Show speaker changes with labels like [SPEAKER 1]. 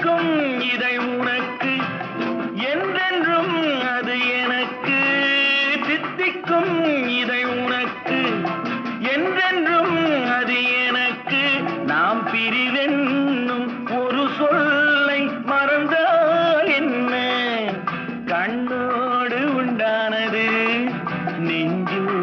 [SPEAKER 1] இருக்கும் இதை உனக்கு. என்றென்றும் அது எனக்கு. சித்திக்கும் இதை உனக்கு. என்றென்றும் அது எனக்கு. நாம் பிரிவென்னும் ஒரு சொல்லை மறந்தால் என்ன? கண்ணோடு உண்டானது. நெஞ்சு